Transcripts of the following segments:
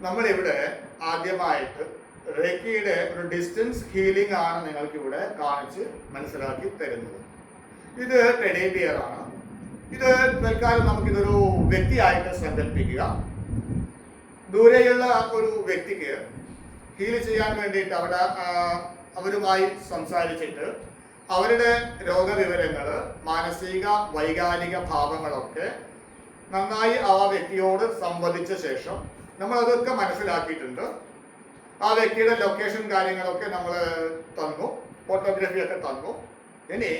നമ്മളിവിടെ ആദ്യമായിട്ട് റേക്കിയുടെ ഒരു ഡിസ്റ്റൻസ് ഹീലിംഗ് ആണ് നിങ്ങൾക്ക് ഇവിടെ കാണിച്ച് മനസ്സിലാക്കി തരുന്നത്. ഇത് ടെഡേബിയർ ആണ്. ഇത് തൽക്കാലം നമുക്കിതൊരു വ്യക്തിയായിട്ട് സങ്കല്പിക്കുക ദൂരെയുള്ള ഒരു വ്യക്തിക്ക് ഹീൽ ചെയ്യാൻ വേണ്ടിയിട്ട് അവിടെ അവരുമായി സംസാരിച്ചിട്ട് അവരുടെ രോഗവിവരങ്ങൾ മാനസിക വൈകാരിക ഭാവങ്ങളൊക്കെ നന്നായി ആ വ്യക്തിയോട് സംവദിച്ച ശേഷം നമ്മൾ അതൊക്കെ മനസ്സിലാക്കിയിട്ടുണ്ട്. ആ വ്യക്തിയുടെ ലൊക്കേഷൻ കാര്യങ്ങളൊക്കെ നമ്മൾ തന്നു. ഫോട്ടോഗ്രാഫി ഒക്കെ തന്നു. ഇനി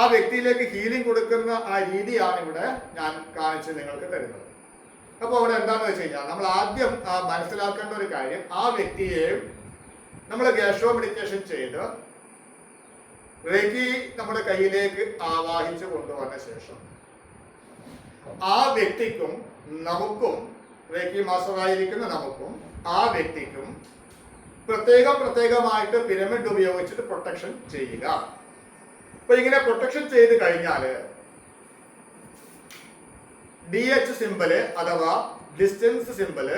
ആ വ്യക്തിയിലേക്ക് ഹീലിംഗ് കൊടുക്കുന്ന ആ രീതിയാണ് ഇവിടെ ഞാൻ കാണിച്ച് നിങ്ങൾക്ക് തരുന്നത്. അപ്പോൾ അവിടെ എന്താണെന്ന് വെച്ച് കഴിഞ്ഞാൽ നമ്മൾ ആദ്യം മനസ്സിലാക്കേണ്ട ഒരു കാര്യം ആ വ്യക്തിയെ നമ്മൾ ഗ്യാഷോ മെഡിറ്റേഷൻ ചെയ്ത് റെഗി നമ്മുടെ കയ്യിലേക്ക് ആവാഹിച്ച് കൊണ്ടുവന്ന ശേഷം ആ വ്യക്തിക്കും നമുക്കും റേക്കി മാസ്റ്ററായിരിക്കുന്ന നമുക്കും ആ വ്യക്തിക്കും പ്രത്യേക പ്രത്യേകമായിട്ട് പിരമിഡ് ഉപയോഗിച്ചിട്ട് പ്രൊട്ടക്ഷൻ ചെയ്യുക. അപ്പൊ ഇങ്ങനെ പ്രൊട്ടക്ഷൻ ചെയ്ത് കഴിഞ്ഞാൽ ഡി എച്ച് സിമ്പൽ അഥവാ ഡിസ്റ്റൻസ് സിമ്പൽ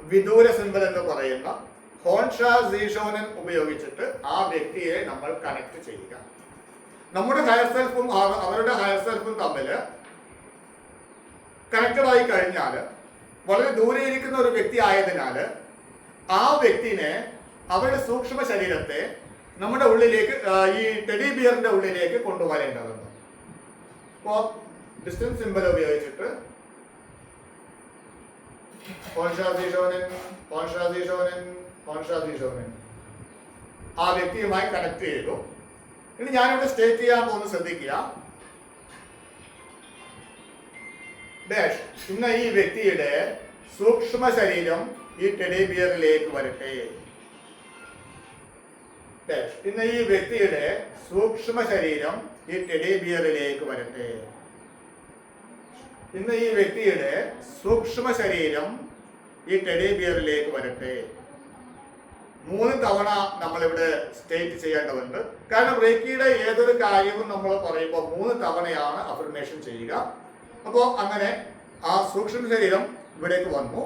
വിദൂര സിമ്പൽ എന്ന് പറയുന്ന ഹോൺഷാ സീഷോനൻ ഉപയോഗിച്ചിട്ട് ആ വ്യക്തിയെ നമ്മൾ കണക്ട് ചെയ്യുക. നമ്മുടെ ഹയർ സെൽഫും അവരുടെ ഹയർ സെൽഫും തമ്മിൽ കണക്റ്റഡ് ആയി കഴിഞ്ഞാൽ വളരെ ദൂരെ ഇരിക്കുന്ന ഒരു വ്യക്തി ആയതിനാൽ ആ വ്യക്തിനെ അവരുടെ സൂക്ഷ്മ ശരീരത്തെ നമ്മുടെ ഉള്ളിലേക്ക് ഈ ടെഡി ബിയറിന്റെ ഉള്ളിലേക്ക് കൊണ്ടുവരേണ്ടതുണ്ട്. അപ്പോൾ ഡിസ്റ്റൻസ് സിമ്പൽ ഉപയോഗിച്ചിട്ട് ആ വ്യക്തിയുമായി കണക്ട് ചെയ്തു. ഇനി ഞാനിവിടെ സ്റ്റേറ്റ് ചെയ്യാൻ പോകുന്നത് ശ്രദ്ധിക്കുക. ഡാഷ് ഇന്ന് ഈ വ്യക്തിയുടെ സൂക്ഷ്മ ശരീരം ഈ ടെഡിബിയറിലേക്ക് വരട്ടെ. ഡാഷ് ഇന്ന് ഈ വ്യക്തിയുടെ സൂക്ഷ്മ ശരീരം ഈ ടെഡിബിയറിലേക്ക് വരട്ടെ. ഇന്ന് ഈ വ്യക്തിയുടെ സൂക്ഷ്മ ശരീരം ഈ ടെഡിബിയറിലേക്ക് വരട്ടെ. മൂന്ന് തവണ നമ്മൾ ഇവിടെ സ്റ്റേറ്റ് ചെയ്യേണ്ടതുണ്ട്. കാരണം റേക്കിയുടെ ഏതൊരു കാര്യവും നമ്മൾ പറയുമ്പോൾ മൂന്ന് തവണയാണ് അഫർമേഷൻ ചെയ്യുക. അപ്പോൾ അങ്ങനെ ആ സൂക്ഷ്മ ശരീരം ഇവിടേക്ക് വന്നു.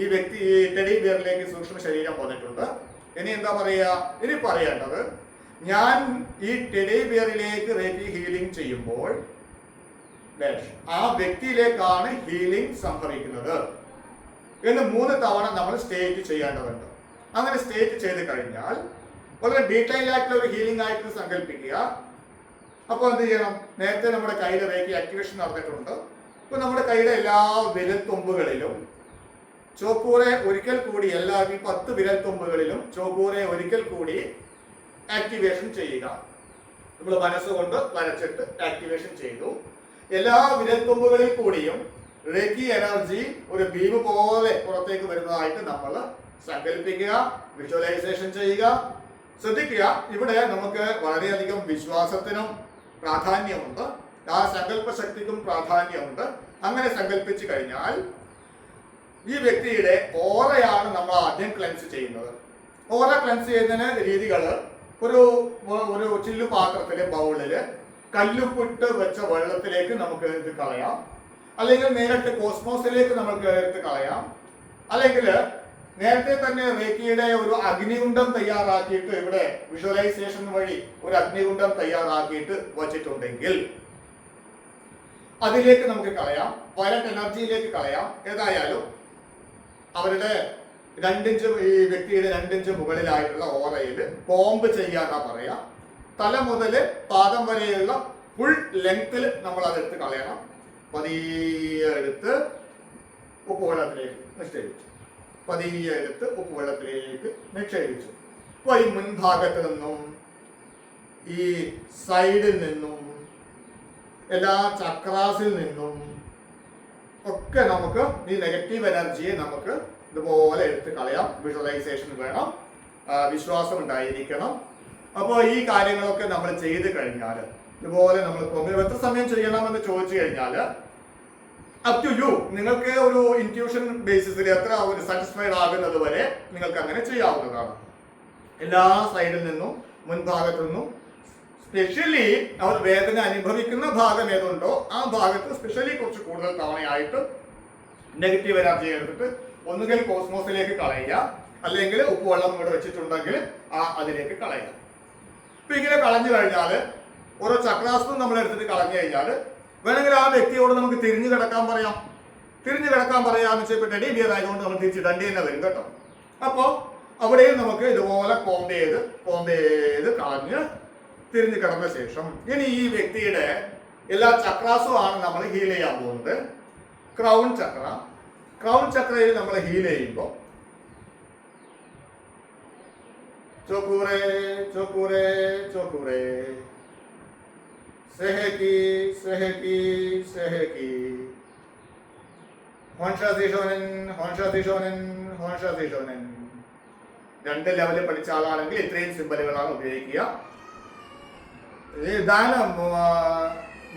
ഈ വ്യക്തി ഈ ടെഡി ബിയറിലേക്ക് സൂക്ഷ്മ ശരീരം വന്നിട്ടുണ്ട്. ഇനി എന്താ പറയുക? ഇനി പറയേണ്ടത് ഞാൻ ഈ ടെഡി ബിയറിലേക്ക് റേറ്റി ഹീലിംഗ് ചെയ്യുമ്പോൾ ആ വ്യക്തിയിലേക്കാണ് ഹീലിംഗ് സംഭവിക്കുന്നത്. എന്ന് മൂന്ന് തവണ നമ്മൾ സ്റ്റേറ്റ് ചെയ്യേണ്ടതുണ്ട്. അങ്ങനെ സ്റ്റേറ്റ് ചെയ്ത് കഴിഞ്ഞാൽ വളരെ ഡീറ്റെയിൽ ആയിട്ടുള്ള ഒരു ഹീലിംഗ് ആയിട്ട് സങ്കല്പിക്കുക അപ്പോൾ എന്ത് ചെയ്യണം? നേരത്തെ നമ്മുടെ കയ്യിൽ റേക്കി ആക്ടിവേഷൻ നടന്നിട്ടുണ്ട്. ഇപ്പോൾ നമ്മുടെ കയ്യിലെ എല്ലാ വിരൽത്തുമ്പുകളിലും ചോക്കൂറെ ഒരിക്കൽ കൂടി എല്ലാ ഈ പത്ത് വിരൽത്തുമ്പുകളിലും ചോക്കൂറെ ഒരിക്കൽ കൂടി ആക്ടിവേഷൻ ചെയ്യുക. നമ്മൾ മനസ്സുകൊണ്ട് വരച്ചിട്ട് ആക്ടിവേഷൻ ചെയ്തു എല്ലാ വിരൽത്തുമ്പുകളിൽ കൂടിയും റെക്കി എനർജി ഒരു ബീം പോലെ പുറത്തേക്ക് വരുന്നതായിട്ട് നമ്മൾ സങ്കല്പിക്കുക വിഷ്വലൈസേഷൻ ചെയ്യുക. ശ്രദ്ധിക്കുക ഇവിടെ നമുക്ക് വളരെയധികം വിശ്വാസത്തിനും പ്രാധാന്യമുണ്ട്. ആ സങ്കല്പ ശക്തിക്കും പ്രാധാന്യമുണ്ട്. അങ്ങനെ സങ്കല്പിച്ചു കഴിഞ്ഞാൽ ഈ വ്യക്തിയുടെ ഓറയാണ് നമ്മൾ ആദ്യം ക്ലെൻസ് ചെയ്യുന്നത്. ഓറ ക്ലെൻസ് ചെയ്യുന്നതിന് രീതികൾ ഒരു ഒരു ചില്ലു പാത്രത്തിലെ ബൗളിൽ കല്ലുപ്പിട്ട് വെച്ച വെള്ളത്തിലേക്ക് നമുക്ക് ഇത് കളയാം. അല്ലെങ്കിൽ നേരിട്ട് കോസ്മോസിലേക്ക് നമുക്ക് എടുത്ത് കളയാം. അല്ലെങ്കിൽ നേരത്തെ തന്നെ റേക്കിയുടെ ഒരു അഗ്നികുണ്ഡം തയ്യാറാക്കിയിട്ട് ഇവിടെ വിഷ്വലൈസേഷൻ വഴി ഒരു അഗ്നികുണ്ഡം തയ്യാറാക്കിയിട്ട് വച്ചിട്ടുണ്ടെങ്കിൽ അതിലേക്ക് നമുക്ക് കളയാം. വയലറ്റ് എനർജിയിലേക്ക് കളയാം. ഏതായാലും അവരുടെ രണ്ടിഞ്ച് ഈ വ്യക്തിയുടെ രണ്ടിഞ്ച് മുകളിലായിട്ടുള്ള ഓറയിൽ ബോംബ് ചെയ്യാന്നാ പറയാ. തല മുതൽ പാദം വരെയുള്ള ഫുൾ ലെങ്ത്തിൽ നമ്മൾ അതെടുത്ത് കളയണം. പതിയെ എടുത്ത് ഉപ്പുവെള്ളത്തിലേക്ക് നിക്ഷേപിച്ചു. പതിയെ എടുത്ത് ഉപ്പുവെള്ളത്തിലേക്ക് നിക്ഷേപിച്ചു. അപ്പോൾ ഈ മുൻഭാഗത്ത് നിന്നും ഈ സൈഡിൽ നിന്നും എല്ലാ ചക്രാസിൽ നിന്നും ഒക്കെ നമുക്ക് ഈ നെഗറ്റീവ് എനർജിയെ നമുക്ക് ഇതുപോലെ എടുത്ത് കളയാം. വിഷ്വലൈസേഷൻ വേണം. വിശ്വാസം ഉണ്ടായിരിക്കണം. അപ്പോൾ ഈ കാര്യങ്ങളൊക്കെ നമ്മൾ ചെയ്ത് കഴിഞ്ഞാൽ ഇതുപോലെ നമ്മൾ എത്ര സമയം ചെയ്യണമെന്ന് ചോദിച്ചു കഴിഞ്ഞാൽ അപ് ടു യു നിങ്ങൾക്ക് ഒരു ഇന്റ്യൂഷൻ ബേസിസിൽ എത്ര ഒരു സാറ്റിസ്ഫൈഡ് ആകുന്നത് വരെ നിങ്ങൾക്ക് അങ്ങനെ ചെയ്യാവുന്നതാണ്. എല്ലാ സൈഡിൽ നിന്നും മുൻഭാഗത്തു നിന്നും സ്പെഷ്യലി അവർ വേദന അനുഭവിക്കുന്ന ഭാഗം ഏതുണ്ടോ ആ ഭാഗത്ത് സ്പെഷ്യലി കുറച്ച് കൂടുതൽ തവണയായിട്ട് നെഗറ്റീവ് എനർജി എടുത്തിട്ട് ഒന്നുകിൽ കോസ്മോസിലേക്ക് കളയുക. അല്ലെങ്കിൽ ഉപ്പുവെള്ളം ഇവിടെ വെച്ചിട്ടുണ്ടെങ്കിൽ ആ അതിലേക്ക് കളയുക. ഇപ്പൊ ഇങ്ങനെ കളഞ്ഞു കഴിഞ്ഞാൽ ഓരോ ചക്രാസ്ത്രം നമ്മൾ എടുത്തിട്ട് കളഞ്ഞു കഴിഞ്ഞാൽ വേണമെങ്കിൽ ആ വ്യക്തിയോട് നമുക്ക് തിരിഞ്ഞു കിടക്കാൻ പറയാം. തിരിഞ്ഞു കിടക്കാൻ പറയാന്ന് വെച്ചാൽ ഇപ്പൊ ഡെഡി ബിയതായതുകൊണ്ട് നമ്മൾ തിരിച്ച് ഡണ്ടി തന്നെ വരും കേട്ടോ. അപ്പോൾ അവിടെയും നമുക്ക് ഇതുപോലെ കോമ്പ് ചെയ്ത് കോമ്പ് ചെയ്ത് കളഞ്ഞ് തിരിഞ്ഞു കടന്ന ശേഷം ഇനി ഈ വ്യക്തിയുടെ എല്ലാ ചക്രാസും ആണ് നമ്മൾ ഹീൽ ചെയ്യാൻ പോകുന്നത്. ക്രൗൺ ചക്ര. ക്രൗൺ ചക്രയിൽ നമ്മൾ ഹീൽ ചെയ്യുമ്പോൾ ചോക്കൂറേ ചോക്കൂറേ ചോക്കൂറേ സെഹക്കി സെഹക്കി സെഹക്കി. ഹോൺഷാസിഷോനൻ ഹോൺഷാസിഷോനൻ ഹോൺഷാസിഷോനൻ രണ്ട് ലെവലിൽ പഠിച്ച ആളാണെങ്കിൽ ഇത്രയും സിമ്പലുകളാണ് ഉപയോഗിക്കുക. ഈ ദാനം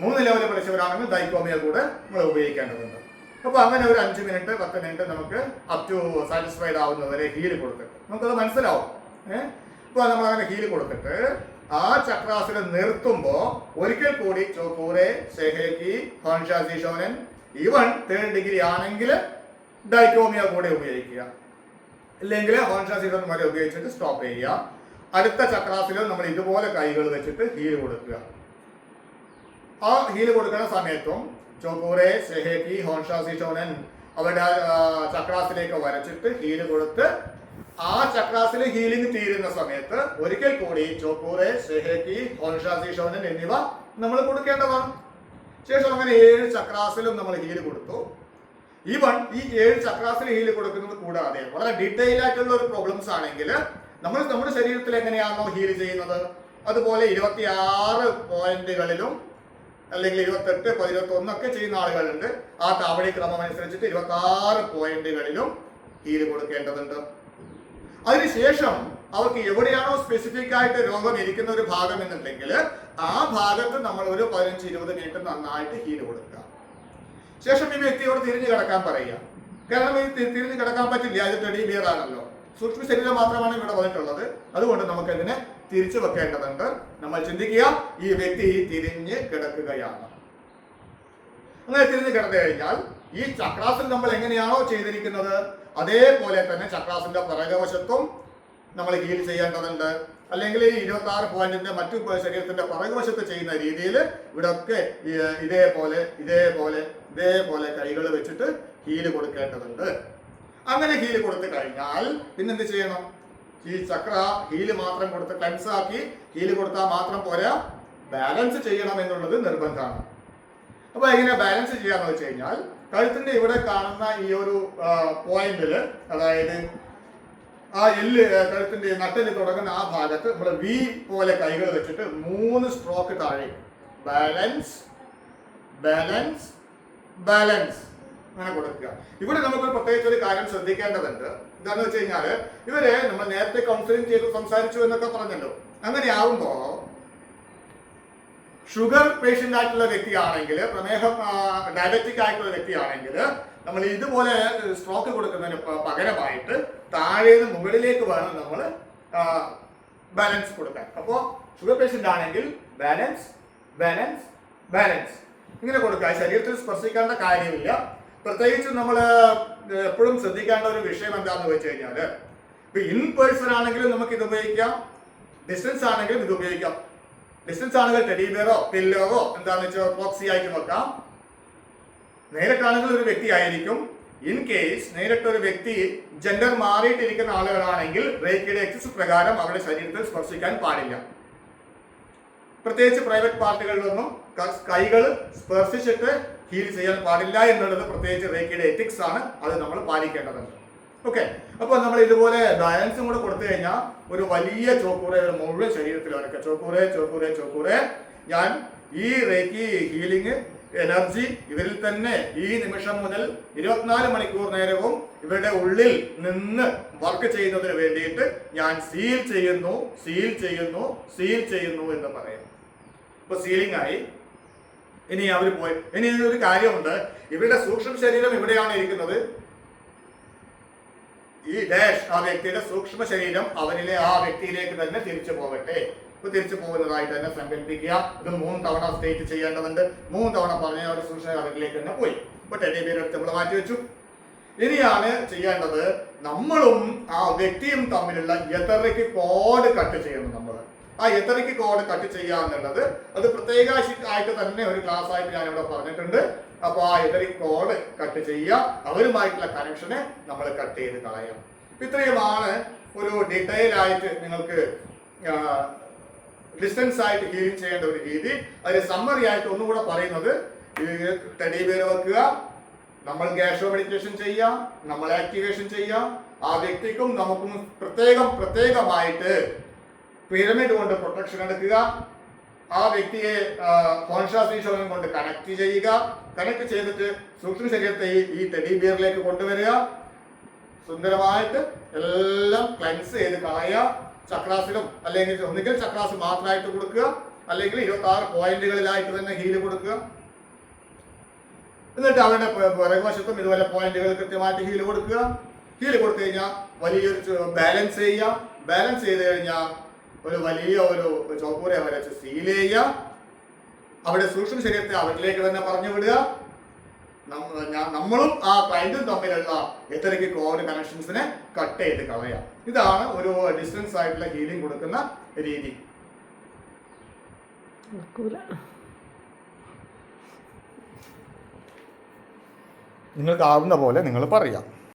മൂന്ന് ലെവലിൽ പഠിച്ചവരാണെങ്കിൽ ദൈക്കോമിയ കൂടെ നമ്മൾ ഉപയോഗിക്കേണ്ടതുണ്ട്. അപ്പോൾ അങ്ങനെ ഒരു അഞ്ച് മിനിറ്റ് പത്ത് മിനിറ്റ് നമുക്ക് അപ് ടു സാറ്റിസ്ഫൈഡ് ആവുന്നവരെ ഹീൽ കൊടുത്തിട്ട്. നമുക്കത് മനസ്സിലാവും. ഏഹ് അപ്പൊ നമ്മൾ അങ്ങനെ ഹീൽ കൊടുത്തിട്ട് ആ ചക്രാസുരം നിർത്തുമ്പോൾ ഒരിക്കൽ കൂടി ചോക്കൂറെ സെഹേക്കി ഹോൺഷാസിഷോനൻ ഈവൺ തേർഡ് ഡിഗ്രി ആണെങ്കിൽ ഡൈക്കോമിയ കൂടെ ഉപയോഗിക്കുക. ഇല്ലെങ്കിൽ ഹോൺഷാസിഡോൺ വരെ ഉപയോഗിച്ചിട്ട് സ്റ്റോപ്പ് ചെയ്യുക. അടുത്ത ചക്രാസിലും നമ്മൾ ഇതുപോലെ കൈകൾ വെച്ചിട്ട് ഹീൽ കൊടുക്കുക. ആ ഹീൽ കൊടുക്കുന്ന സമയത്തും ചോക്കൂറെ സെഹേക്കി ഹോൺഷാസിഷോനൻ അവരുടെ ആ, ചക്രാസിലേക്ക് വരച്ചിട്ട് ഹീൽ കൊടുത്ത് ആ ചക്രാസിൽ ഹീലിംഗ് തീരുന്ന സമയത്ത് ഒരിക്കൽ കൂടി ചോക്കൂറെ സെഹേക്കി ഹോൺഷാസിഷോനൻ എന്നിവ നമ്മൾ കൊടുക്കേണ്ടതാണ്. ശേഷം അങ്ങനെ ഏഴ് ചക്രാസിലും നമ്മൾ ഹീൽ കൊടുത്തു. ഈവൺ ഈ ഏഴ് ചക്രാസിൽ ഹീൽ കൊടുക്കുന്നത് കൂടാതെ വളരെ ഡീറ്റെയിൽ ആയിട്ടുള്ള ഒരു പ്രോബ്ലംസ് ആണെങ്കിൽ നമ്മൾ നമ്മുടെ ശരീരത്തിൽ എങ്ങനെയാണോ ഹീൽ ചെയ്യുന്നത്? അതുപോലെ ഇരുപത്തിയാറ് പോയിന്റുകളിലും അല്ലെങ്കിൽ ഇരുപത്തെട്ട് പതിനെട്ട് ഒന്നൊക്കെ ചെയ്യുന്ന ആളുകളുണ്ട്. ആ തവണ ക്രമം അനുസരിച്ചിട്ട് ഇരുപത്തി ആറ് പോയിന്റുകളിലും ഹീൽ കൊടുക്കേണ്ടതുണ്ട്. അതിനുശേഷം അവർക്ക് എവിടെയാണോ സ്പെസിഫിക് ആയിട്ട് രോഗം ഇരിക്കുന്ന ഒരു ഭാഗം എന്നുണ്ടെങ്കിൽ ആ ഭാഗത്ത് നമ്മൾ ഒരു പതിനഞ്ച് ഇരുപത് മിനിറ്റ് നന്നായിട്ട് ഹീൽ കൊടുക്കുക. ശേഷം ഈ വ്യക്തിയോട് തിരിഞ്ഞു കിടക്കാൻ പറയുക. കാരണം ഈ തിരിഞ്ഞു കിടക്കാൻ പറ്റില്ല. അത് ടെഡി സൂക്ഷ്മ ശരീരം മാത്രമാണ് ഇവിടെ വന്നിട്ടുള്ളത്. അതുകൊണ്ട് നമുക്ക് ഇതിനെ തിരിച്ചു വെക്കേണ്ടതുണ്ട്. നമ്മൾ ചിന്തിക്കുക ഈ വ്യക്തി തിരിഞ്ഞ് കിടക്കുകയാണ്. അങ്ങനെ തിരിഞ്ഞ് കിടന്നു കഴിഞ്ഞാൽ ഈ ചക്രാസൻ നമ്മൾ എങ്ങനെയാണോ ചെയ്തിരിക്കുന്നത്? അതേപോലെ തന്നെ ചക്രാസിന്റെ പിറകുവശത്തും നമ്മൾ ഹീൽ ചെയ്യേണ്ടതുണ്ട്. അല്ലെങ്കിൽ ഈ ഇരുപത്തി ആറ് പോയിന്റിന്റെ മറ്റു ശരീരത്തിന്റെ പുറകുവശത്ത് ചെയ്യുന്ന രീതിയിൽ ഇവിടെ ഒക്കെ ഇതേപോലെ ഇതേപോലെ ഇതേപോലെ കൈകൾ വെച്ചിട്ട് ഹീൽ കൊടുക്കേണ്ടതുണ്ട്. അങ്ങനെ ഹീൽ കൊടുത്തു കഴിഞ്ഞാൽ പിന്നെന്ത് ചെയ്യണം? ഈ ചക്ര ഹീൽ മാത്രം കൊടുത്ത് ക്ലൻസ് ആക്കി ഹീൽ കൊടുത്താൽ മാത്രം പോരാ ബാലൻസ് ചെയ്യണം എന്നുള്ളത് നിർബന്ധമാണ്. അപ്പൊ എങ്ങനെ ബാലൻസ് ചെയ്യാന്ന് വെച്ച് കഴിഞ്ഞാൽ കഴുത്തിന്റെ ഇവിടെ കാണുന്ന ഈ ഒരു പോയിന്റിൽ അതായത് ആ എല്ല് കഴുത്തിന്റെ നട്ടൽ തുടങ്ങുന്ന ആ ഭാഗത്ത് നമ്മൾ വി പോലെ കൈകൾ വെച്ചിട്ട് മൂന്ന് സ്ട്രോക്ക് താഴെ. ബാലൻസ് ബാലൻസ് ബാലൻസ് അങ്ങനെ കൊടുക്കുക. ഇവിടെ നമുക്ക് പ്രത്യേകിച്ച് ഒരു കാര്യം ശ്രദ്ധിക്കേണ്ടതുണ്ട്. എന്താണെന്ന് വെച്ച് കഴിഞ്ഞാൽ ഇവർ നമ്മൾ നേരത്തെ കൗൺസിലിംഗ് ചെയ്ത് സംസാരിച്ചു എന്നൊക്കെ പറഞ്ഞല്ലോ. അങ്ങനെ ആവുമ്പോ ഷുഗർ പേഷ്യന്റ് ആയിട്ടുള്ള വ്യക്തിയാണെങ്കിൽ പ്രമേഹം ഡയബറ്റിക് ആയിട്ടുള്ള വ്യക്തിയാണെങ്കിൽ നമ്മൾ ഇതുപോലെ സ്ട്രോക്ക് കൊടുക്കുന്നതിന് പകരമായിട്ട് താഴേന്ന് മുകളിലേക്ക് വേണം നമ്മൾ ബാലൻസ് കൊടുക്കാൻ. അപ്പോൾ ഷുഗർ പേഷ്യന്റ് ആണെങ്കിൽ ബാലൻസ് ബാലൻസ് ബാലൻസ് ഇങ്ങനെ കൊടുക്കുക. ശരീരത്തിൽ സ്പർശിക്കേണ്ട കാര്യമില്ല. പ്രത്യേകിച്ച് നമ്മൾ എപ്പോഴും ശ്രദ്ധിക്കേണ്ട ഒരു വിഷയം എന്താണെന്ന് വെച്ച് കഴിഞ്ഞാൽ ഇപ്പൊ ഇൻ പേഴ്സൺ ആണെങ്കിലും നമുക്ക് ഇത് ഉപയോഗിക്കാം ഡിസ്റ്റൻസ് ആണെങ്കിലും ഇത് ഉപയോഗിക്കാം. ഡിസ്റ്റൻസ് ആണെങ്കിൽ ടെഡി ബിയറോ പില്ലോവോ എന്താണെന്ന് വെച്ചാൽ പ്രോക്സി ആയിട്ട് നോക്കാം നേരിട്ടാണെങ്കിൽ ഒരു വ്യക്തി ആയിരിക്കും. ഇൻ കേസ് നേരിട്ട് ഒരു വ്യക്തി ജെൻഡർ മാറിയിട്ടിരിക്കുന്ന ആളുകളാണെങ്കിൽ റേക്കിയുടെ എക്സസ് പ്രകാരം അവരുടെ ശരീരത്തിൽ സ്പർശിക്കാൻ പാടില്ല. പ്രത്യേകിച്ച് പ്രൈവറ്റ് പാർട്ടികളിലൊന്നും കൈകൾ സ്പർശിച്ചിട്ട് ഹീൽ ചെയ്യാൻ പാടില്ല എന്നുള്ളത് പ്രത്യേകിച്ച് റേക്കിയുടെ എത്തിക്സ് ആണ്. അത് നമ്മൾ പാലിക്കേണ്ടതുണ്ട്. ഓക്കെ അപ്പൊ നമ്മൾ ഇതുപോലെ ബാലൻസും കൂടെ കൊടുത്തു കഴിഞ്ഞാൽ ഒരു വലിയ ചോക്കൂറെ ഒരു മുഴുവൻ ശരീരത്തിൽ വരക്കുക ചോക്കൂറെ ചോക്കൂറെ ചോക്കൂറെ. ഞാൻ ഈ റേക്കി ഹീലിംഗ് എനർജി ഇവരിൽ തന്നെ ഈ നിമിഷം മുതൽ ഇരുപത്തിനാല് മണിക്കൂർ നേരവും ഇവരുടെ ഉള്ളിൽ നിന്ന് വർക്ക് ചെയ്യുന്നതിന് വേണ്ടിയിട്ട് ഞാൻ സീൽ ചെയ്യുന്നു സീൽ ചെയ്യുന്നു സീൽ ചെയ്യുന്നു എന്ന് പറയും. ഇപ്പൊ സീലിംഗ് ആയി. ഇനി അവർ പോയി. ഇനി ഒരു കാര്യമുണ്ട്. ഇവരുടെ സൂക്ഷ്മ ശരീരം ഇവിടെയാണ് ഇരിക്കുന്നത്. ഈ ഡാഷ് ആ വ്യക്തിയുടെ സൂക്ഷ്മ ശരീരം അവനിലെ ആ വ്യക്തിയിലേക്ക് തന്നെ തിരിച്ചു പോകട്ടെ. ഇപ്പൊ തിരിച്ചു പോകുന്നതായിട്ട് തന്നെ സങ്കല്പിക്കുക. ഇത് മൂന്ന് തവണ സ്റ്റേറ്റ് ചെയ്യേണ്ടതുണ്ട്. മൂന്ന് തവണ പറഞ്ഞ അവരുടെ സൂക്ഷ്മ അവരിലേക്ക് തന്നെ പോയി. ഇപ്പൊ ടെഡി ബിയർ നമ്മൾ മാറ്റി വെച്ചു. ഇനിയാണ് ചെയ്യേണ്ടത് നമ്മളും ആ വ്യക്തിയും തമ്മിലുള്ള യഥർക്ക് കോഡ് കട്ട് ചെയ്യണം നമ്മൾ ആ എത്രയ്ക്ക് കോഡ് കട്ട് ചെയ്യാന്നുള്ളത് അത് പ്രത്യേക ആയിട്ട് തന്നെ ഒരു ക്ലാസ് ആയിട്ട് ഞാൻ ഇവിടെ പറഞ്ഞിട്ടുണ്ട്. അപ്പോൾ ആ എതിരി കോഡ് കട്ട് ചെയ്യുക അവരുമായിട്ടുള്ള കണക്ഷനെ നമ്മൾ കട്ട് ചെയ്ത് കളയാം. ഇത്രയുമാണ് ഒരു ഡീറ്റെയിൽ ആയിട്ട് നിങ്ങൾക്ക് ഡിസ്റ്റൻസ് ആയിട്ട് ഹീലിംഗ് ചെയ്യേണ്ട ഒരു രീതി. അതിന് സമ്മറി ആയിട്ട് ഒന്നുകൂടെ പറയുന്നത് ടെഡി പേര് വെക്കുക നമ്മൾ ഗ്യാഷോ മെഡിറ്റേഷൻ ചെയ്യാം നമ്മൾ ആക്ടിവേഷൻ ചെയ്യാം. ആ വ്യക്തിക്കും നമുക്കും പ്രത്യേകം പ്രത്യേകമായിട്ട് പിരമിഡ് കൊണ്ട് പ്രൊട്ടക്ഷൻ എടുക്കുക. ആ വ്യക്തിയെ കോൺഷ്യസ് കോൺഷ്യാസ് കൊണ്ട് കണക്ട് ചെയ്യുക. കണക്ട് ചെയ്തിട്ട് സൂക്ഷ്മ ശരീരത്തെ ഈ- ടെഡി ബിയറിലേക്ക് കൊണ്ടുവരിക. സുന്ദരമായിട്ട് എല്ലാം ക്ലൻസ് ചെയ്ത് കളയുക. ചക്രാസിലും അല്ലെങ്കിൽ ഒന്നുകിൽ ചക്രാസ് മാത്രമായിട്ട് കൊടുക്കുക. അല്ലെങ്കിൽ ഇരുപത്തി ആറ് പോയിന്റുകളിലായിട്ട് തന്നെ ഹീൽ കൊടുക്കുക. എന്നിട്ട് അവരുടെ പുറകു പുറകുവശത്തും ഇതുപോലെ പോയിന്റുകൾ കൃത്യമായിട്ട് ഹീൽ കൊടുക്കുക. ഹീൽ കൊടുത്തു കഴിഞ്ഞാൽ വലിയൊരു ബാലൻസ് ചെയ്യുക. ബാലൻസ് ചെയ്ത് കഴിഞ്ഞാൽ ഒരു വലിയ ഒരു ചോപ്പൂരെ വരച്ച് സീൽ ചെയ്യുക. അവിടെ സൂക്ഷ്മ ശരീരത്തെ അവരിലേക്ക് തന്നെ പറഞ്ഞു വിടുക. നമ്മളും ആ ക്ലൈന്റും തമ്മിലുള്ള എത്രയ്ക്ക് കോവിഡ് കണക്ഷൻസിനെ കട്ട് ചെയ്ത് കളയാം. ഇതാണ് ഒരു ഡിസ്റ്റൻസ് ആയിട്ടുള്ള ഹീലിംഗ് കൊടുക്കുന്ന രീതി. നിങ്ങൾക്കാവുന്ന പോലെ നിങ്ങൾ പറയാം.